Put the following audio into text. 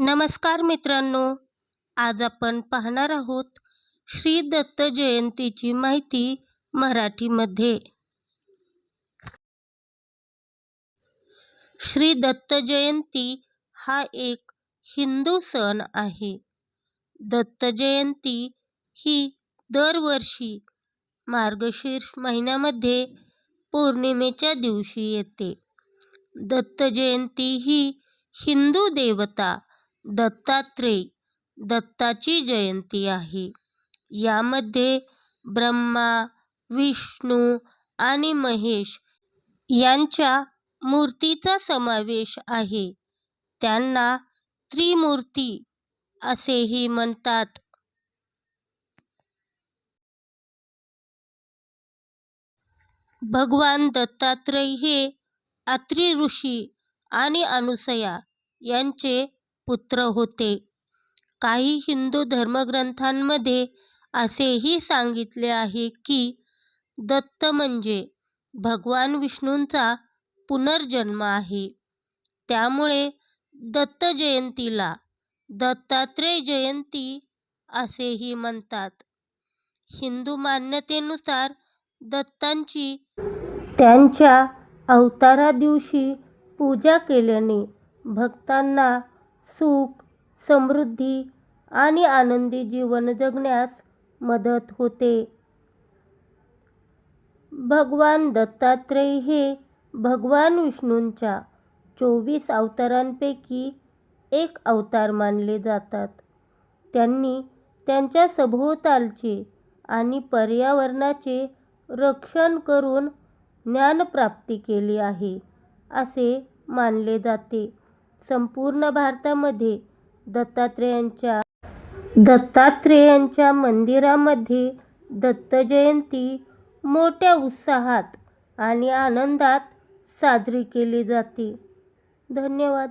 नमस्कार मित्रांनो आज आपण पाहणार आहोत श्री दत्त जयंतीची माहिती मराठीमध्ये. श्री दत्त जयंती हा एक हिंदू सण आहे. दत्त जयंती ही दरवर्षी मार्गशीर्ष महिन्यामध्ये पौर्णिमेच्या दिवशी येते. दत्त जयंती ही हिंदू देवता दत्तात्रेय दत्ताची जयंती आहे. यामध्ये ब्रह्मा विष्णू आणि महेश यांच्या मूर्तीचा समावेश आहे. त्यांना त्रिमूर्ती असेही म्हणतात. भगवान दत्तात्रय हे अत्री ऋषी आणि अनुसया यांचे पुत्र होते. काही हिंदू धर्मग्रंथांमध्ये असेही सांगितले आहे की दत्त म्हणजे भगवान विष्णूंचा पुनर्जन्म आहे. त्यामुळे दत्त जयंतीला दत्तात्रेय जयंती असेही म्हणतात. हिंदू मान्यतेनुसार दत्तांची त्यांच्या अवतारा दिवशी पूजा केल्याने भक्तांना सुख समृद्धी आणि आनंदी जीवन जगण्यास मदत होते. भगवान दत्तात्रेय हे भगवान विष्णूंच्या चोवीस अवतारांपैकी एक अवतार मानले जातात. त्यांनी त्यांच्या सभोवतालचे आणि पर्यावरणाचे रक्षण करून ज्ञानप्राप्ती केली आहे असे मानले जाते. संपूर्ण भारतामध्ये दत्तात्रेयांच्या दत्तात्रेयांच्या मंदिरामध्ये दत्त जयंती मोठ्या उत्साहात आणि आनंदात साजरी केली जाते. धन्यवाद.